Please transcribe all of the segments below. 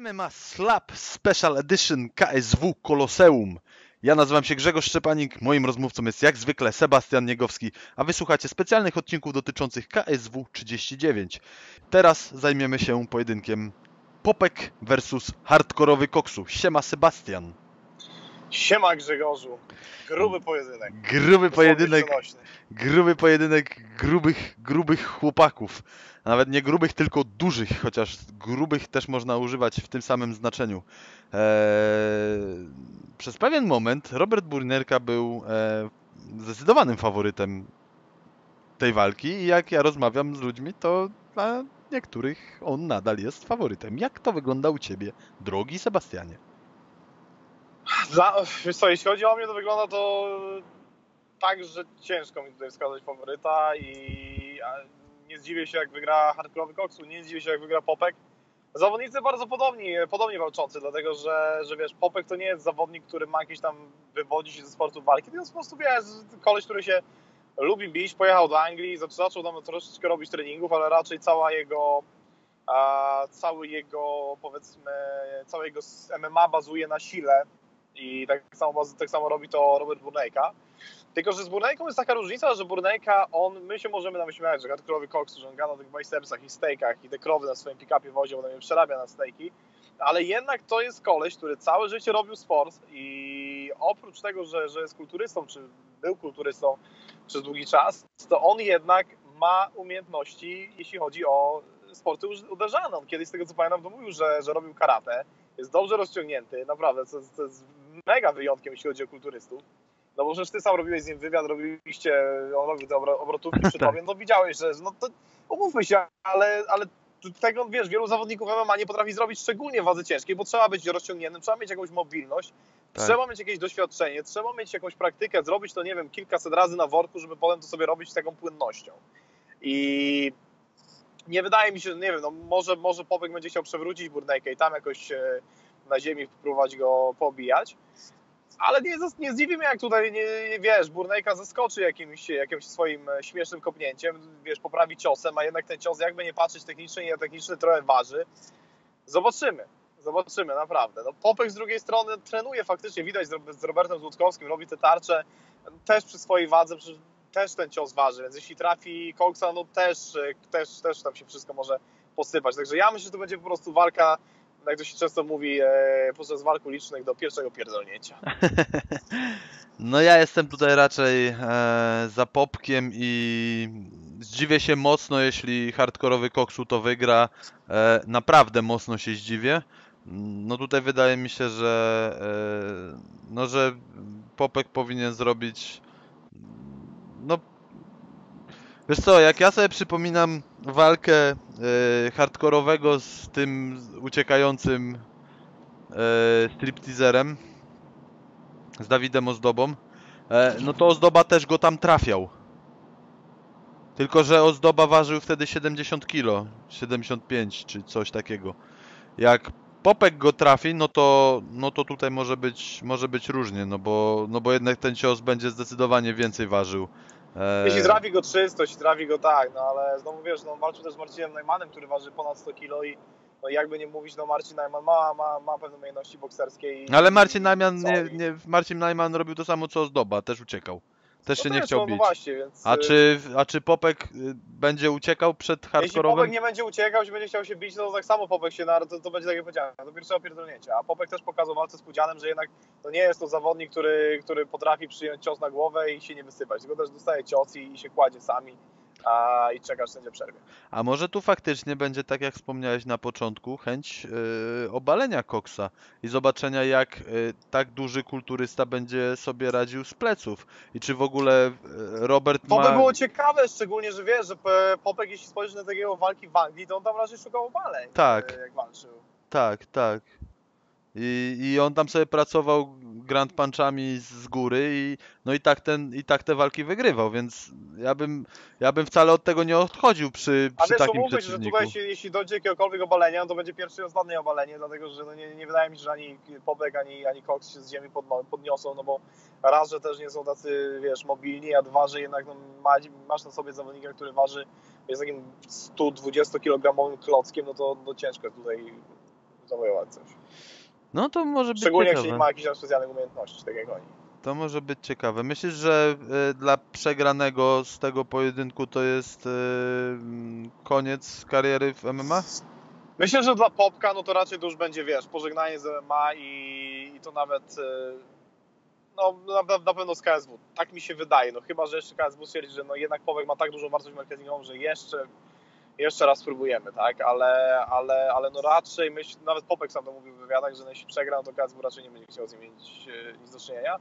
MMA Slap Special Edition KSW Koloseum. Ja nazywam się Grzegorz Szczepanik, moim rozmówcą jest jak zwykle Sebastian Niegowski, a wysłuchacie specjalnych odcinków dotyczących KSW 39. Teraz zajmiemy się pojedynkiem Popek versus hardkorowy koksu. Siema Sebastian. Siema Grzegorzu. Gruby pojedynek. Gruby pojedynek, gruby pojedynek grubych, grubych chłopaków. A Nawet nie grubych, tylko dużych, chociaż grubych też można używać w tym samym znaczeniu. Eee, przez pewien moment Robert Burnerka był e, zdecydowanym faworytem tej walki i jak ja rozmawiam z ludźmi, to dla niektórych on nadal jest faworytem. Jak to wygląda u Ciebie, drogi Sebastianie? Dla, co, jeśli chodzi o mnie, to wygląda to tak, że ciężko mi tutaj wskazać faworyta i nie zdziwię się, jak wygra hardkorowy koksu, nie zdziwię się, jak wygra Popek. Zawodnicy bardzo podobni, podobnie walczący, dlatego że, że wiesz, Popek to nie jest zawodnik, który ma jakieś tam, wywodzi się ze sportu walki, to jest po prostu, wiesz, koleś, który się lubi bić, pojechał do Anglii, zaczął tam troszeczkę robić treningów, ale raczej cała jego cały jego, powiedzmy, całe jego MMA bazuje na sile i tak samo, tak samo robi to Robert Burnejka. Tylko, że z Burnejką jest taka różnica, że Burnejka, on, my się możemy nam śmiać, że hardkorowy koks, że on gada na tych bicepsach i steakach i te krowy na swoim pick-upie wozie, bo on je przerabia na steaki, ale jednak to jest koleś, który całe życie robił sport i oprócz tego, że, że jest kulturystą, czy był kulturystą przez długi czas, to on jednak ma umiejętności, jeśli chodzi o sporty uderzane. On kiedyś, z tego co pamiętam, to mówił, że, że robił karate, jest dobrze rozciągnięty, naprawdę, co, co jest mega wyjątkiem, jeśli chodzi o kulturystów. No bo przecież ty sam robiłeś z nim wywiad, robiliście, on robił te obro- obrotówki przy tobie, no widziałeś, że no to umówmy się, ale, ale tego, wiesz, wielu zawodników MMA nie potrafi zrobić, szczególnie w wadze ciężkiej, bo trzeba być rozciągniętym, trzeba mieć jakąś mobilność, Tak. trzeba mieć jakieś doświadczenie, trzeba mieć jakąś praktykę, zrobić to, nie wiem, kilkaset razy na worku, żeby potem to sobie robić z taką płynnością. I nie wydaje mi się, że nie wiem, no może, może Popek będzie chciał przewrócić Burnejkę i tam jakoś e, na ziemi próbować go pobijać. Ale nie, nie zdziwi jak tutaj, nie, wiesz, Burnejka zaskoczy jakimś, jakimś swoim e, śmiesznym kopnięciem, wiesz, poprawi ciosem, a jednak ten cios, jakby nie patrzeć technicznie, nie techniczny trochę waży. Zobaczymy. Zobaczymy, naprawdę. No, Popek z drugiej strony trenuje faktycznie, widać z, Robertem Złutkowskim, robi te tarcze też przy swojej wadze, przy, też ten cios waży, więc jeśli trafi Coxa, no też, e, też, też tam się wszystko może posypać. Także ja myślę, że to będzie po prostu walka, jak to się często mówi, e, podczas walk ulicznych do pierwszego pierdolnięcia. No ja jestem tutaj raczej e, za Popkiem i zdziwię się mocno, jeśli hardkorowy koksu to wygra. E, naprawdę mocno się zdziwię. No tutaj wydaje mi się, że e, no, że Popek powinien zrobić no wiesz co, jak ja sobie przypominam walkę e, hardkorowego z tym uciekającym e, stripteaserem z Dawidem Ozdobą, e, no to Ozdoba też go tam trafiał. Tylko, że Ozdoba ważył wtedy 70 kg, 75 czy coś takiego. Jak Popek go trafi, no to, no to tutaj może być, może być różnie, no bo, no bo jednak ten cios będzie zdecydowanie więcej ważył. Jeśli trafi go 300, jeśli trafi go tak, no ale znowu wiesz, no walczył też z Marcinem Najmanem, który waży ponad 100 kg i no jakby nie mówić, no Marcin Najman ma, ma, ma pewne umiejętności bokserskie. I, Ale Marcin Najman, nie, nie, Marcin Najman robił to samo co Ozdoba, też uciekał. Też się no nie też, chciał no, bić. No właśnie, więc... A y, czy, a czy Popek y, będzie uciekał przed Jeśli hardkorowym? Popek nie będzie uciekał, jeśli będzie chciał się bić, no to tak samo Popek się na, to, to będzie tak jak powiedziałem, do pierwszego pierdolnięcia. A Popek też pokazał walce z Pudzianem, że jednak to nie jest to zawodnik, który, który potrafi przyjąć cios na głowę i się nie wysypać, tylko też dostaje cios i, i się kładzie sami a, i czeka, aż sędzia przerwie. A może tu faktycznie będzie, tak jak wspomniałeś na początku, chęć yy, obalenia Coxa i zobaczenia, jak yy, tak duży kulturysta będzie sobie radził z pleców. I czy w ogóle yy, Robert To ma... by było ciekawe, szczególnie, że wiesz, że Popek, jeśli spojrzysz na takiego walki w Anglii, to on tam raczej szukał obaleń, Tak. e, jak walczył. Tak, tak. I, I on tam sobie pracował grand punchami z góry i no i tak ten i tak te walki wygrywał, więc ja bym ja bym wcale od tego nie odchodził przy, przy wiesz, takim umówmy że tutaj się, jeśli dojdzie do jakiegokolwiek obalenia, to będzie pierwsze i ostatnie obalenie, dlatego że no nie, nie wydaje mi się, że ani Popek, ani, ani Cox się z ziemi podno, podniosą, no bo raz, że też nie są tacy, wiesz, mobilni, a dwa, że jednak no, ma, masz na sobie zawodnika, który waży, jest takim 120-kilogramowym klockiem, no to no, ciężko tutaj zawojować coś. No to może być Szczególnie ciekawe. nie ma jakichś tam specjalnych umiejętności, tak jak oni. To może być ciekawe. Myślisz, że y, dla przegranego z tego pojedynku to jest y, koniec kariery w MMA? Myślę, że dla Popka, no to raczej to już będzie, wiesz, pożegnanie z MMA i, i to nawet, e, no na, na, pewno z KSW. Tak mi się wydaje, no chyba, że jeszcze KSW stwierdzi, że no jednak Popek ma tak dużą wartość marketingową, że jeszcze, jeszcze raz spróbujemy, tak, ale, ale, ale no raczej myśl, nawet Popek sam to mówił w wywiadach, że jeśli przegra, no to KSW raczej nie będzie chciał z nim mieć e, nic do czynienia.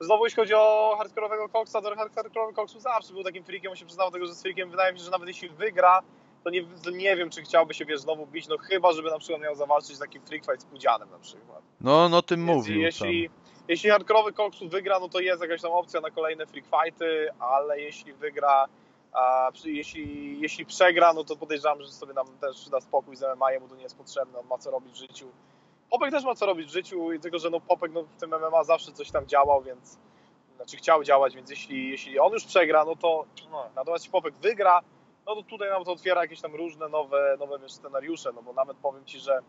Znowu jeśli chodzi o hardkorowego koksa, to hardkorowy koksu zawsze był takim freakiem, on się przyznał tego, że z freakiem wydaje mi się, że nawet jeśli wygra, to nie, to nie wiem, czy chciałby się, wiesz, znowu bić, no chyba, żeby na przykład miał zawalczyć z takim freak fight z Pudzianem na przykład. No, no tym Więc mówił. jeśli, jeśli hardkorowy koksu wygra, no to jest jakaś tam opcja na kolejne freak fighty, ale jeśli wygra, a jeśli, jeśli przegra, no to podejrzewam, że sobie nam też da spokój z MMA, mu to nie jest potrzebne, on ma co robić w życiu. Popek też ma co robić w życiu, tylko że no Popek no, w tym MMA zawsze coś tam działał, więc znaczy chciał działać, więc jeśli, jeśli on już przegra, no to no, natomiast jeśli Popek wygra, no to tutaj nam to otwiera jakieś tam różne nowe, nowe wiesz, scenariusze, no bo nawet powiem Ci, że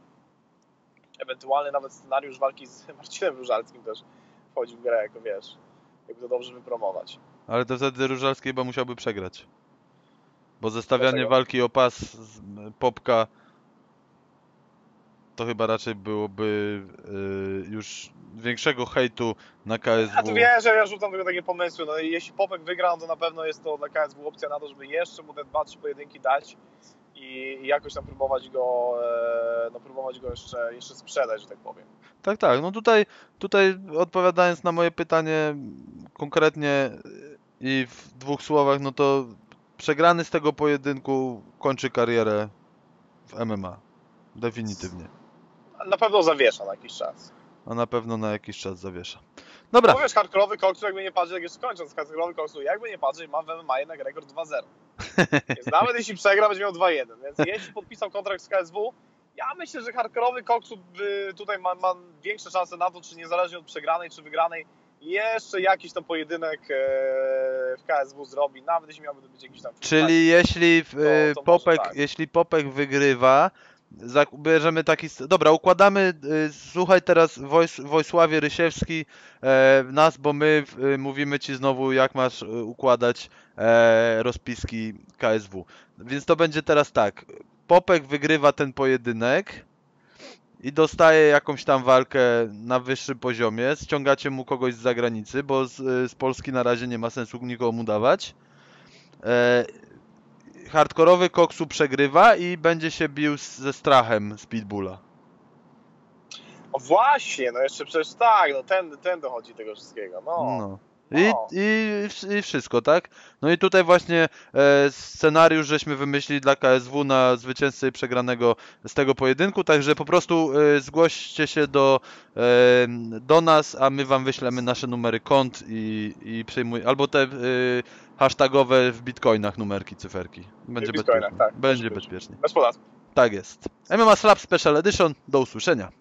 ewentualny nawet scenariusz walki z Marcinem Różalskim też wchodzi w grę, jako wiesz, jakby to dobrze wypromować. Ale to wtedy Różalski chyba musiałby przegrać. Bo zestawianie Dlaczego? walki o pas z Popka to chyba raczej byłoby y, już większego hejtu na KSW. Ja tu wiem, że ja rzucam tylko takie pomysły, no i jeśli Popek wygra, no to na pewno jest to dla KSW opcja na to, żeby jeszcze mu te dwa, trzy pojedynki dać i, i jakoś tam próbować go, e, no próbować go jeszcze, jeszcze sprzedać, że tak powiem. Tak, tak. No tutaj, tutaj odpowiadając na moje pytanie konkretnie i w dwóch słowach, no to przegrany z tego pojedynku kończy karierę w MMA. Definitywnie. Na pewno zawiesza na jakiś czas. A na pewno na jakiś czas zawiesza. Dobra. Bo wiesz, hardkorowy koksu, jakby nie patrzeć, jak jeszcze kończąc, hardkorowy koksu, jakby nie patrzeć, ma w MMA jednak rekord 2-0. Więc nawet jeśli przegra, będzie miał 2-1. Więc jeśli podpisał kontrakt z KSW, ja myślę, że hardkorowy koksu tutaj ma, ma większe szanse na to, czy niezależnie od przegranej, czy wygranej, jeszcze jakiś tam pojedynek e, w KSW zrobi, nawet jeśli miałby to być jakiś tam... Czyli jeśli y, to może Popek, tak. jeśli Popek wygrywa, bierzemy taki. Dobra, układamy. y, Słuchaj teraz Wojs- Wojsławie Rysiewski e, nas, bo my mówimy ci znowu, jak masz układać e, rozpiski KSW. Więc to będzie teraz tak. Popek wygrywa ten pojedynek i dostaje jakąś tam walkę na wyższym poziomie. Ściągacie mu kogoś z zagranicy, bo z, z Polski na razie nie ma sensu nikomu dawać. E, hardkorowy koksu przegrywa i będzie się bił z, ze strachem z Pitbulla. O właśnie, no jeszcze przecież tak, no ten, ten dochodzi tego wszystkiego, no. No. I, i, i wszystko, tak? No i tutaj właśnie e, scenariusz żeśmy wymyślili dla KSW na zwycięzcę i przegranego z tego pojedynku, także po prostu e, zgłoście się do, e, do nas, a my wam wyślemy nasze numery kont i, i przyjmuj, albo te e, hashtagowe w bitcoinach numerki, cyferki. Będzie bezpiecznie. tak, Będzie bezpiecznie. Bez podatku. Tak jest. MMA Slap Special Edition, do usłyszenia.